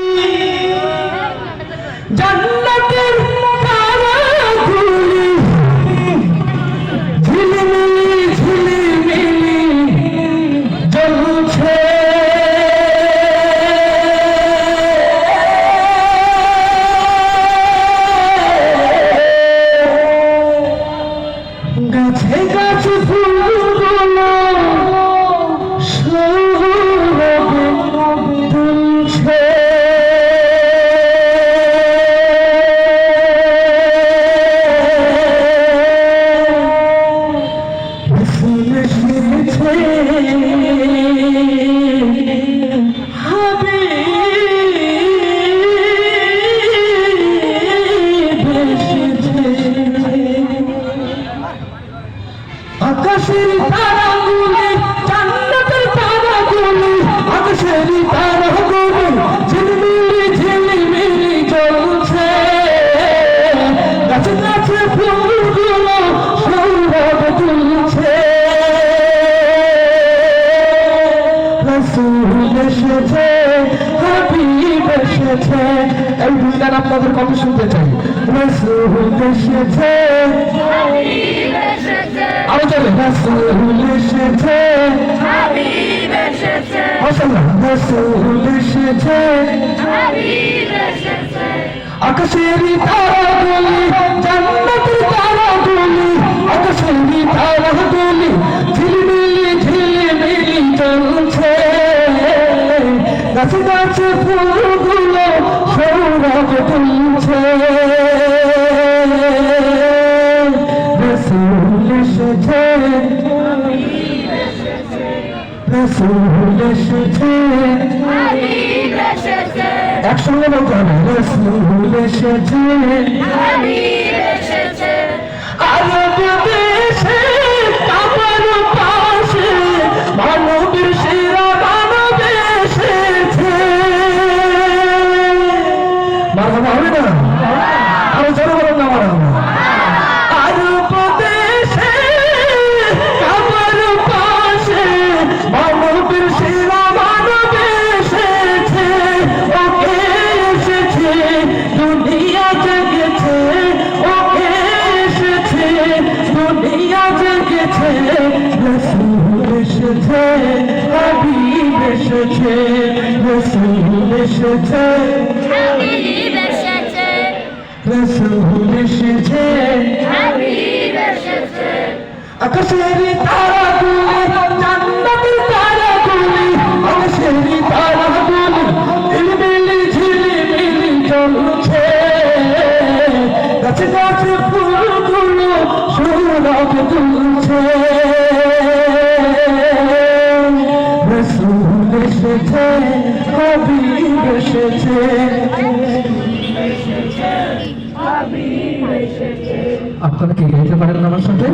জান্নাতের আকাশের এসেছে হাবিব এসেছে। এই দুই গান আপনাদের কত শুনতে চাই? রসুল এসেছে আরও চলে রসুল এসেছে রসুল এসেছে। আকাশের তারাগুলি জান্নাতের তারাগুলি গাছে গাছে ফুলগুলো সৌরভ তুলছে। একসঙ্গে বলতে হবে রসুল এসেছে। এসেছে হাবিব এসেছে রসুল এসেছে। হাবিব এসেছে। রসুল এসেছে। হাবিব এসেছে। আকাশের তারাগুলি জান্নাতের তারাগুলি আকাশের তারাগুলি ঝিলমিলি ঝিলমিলি জ্বলছে। গাছে গাছে ফুলগুলো সৌরভ তুলছে এসেছে কবি এসেছে। আপনারা কি গাইতে পারেন আমার সাথে?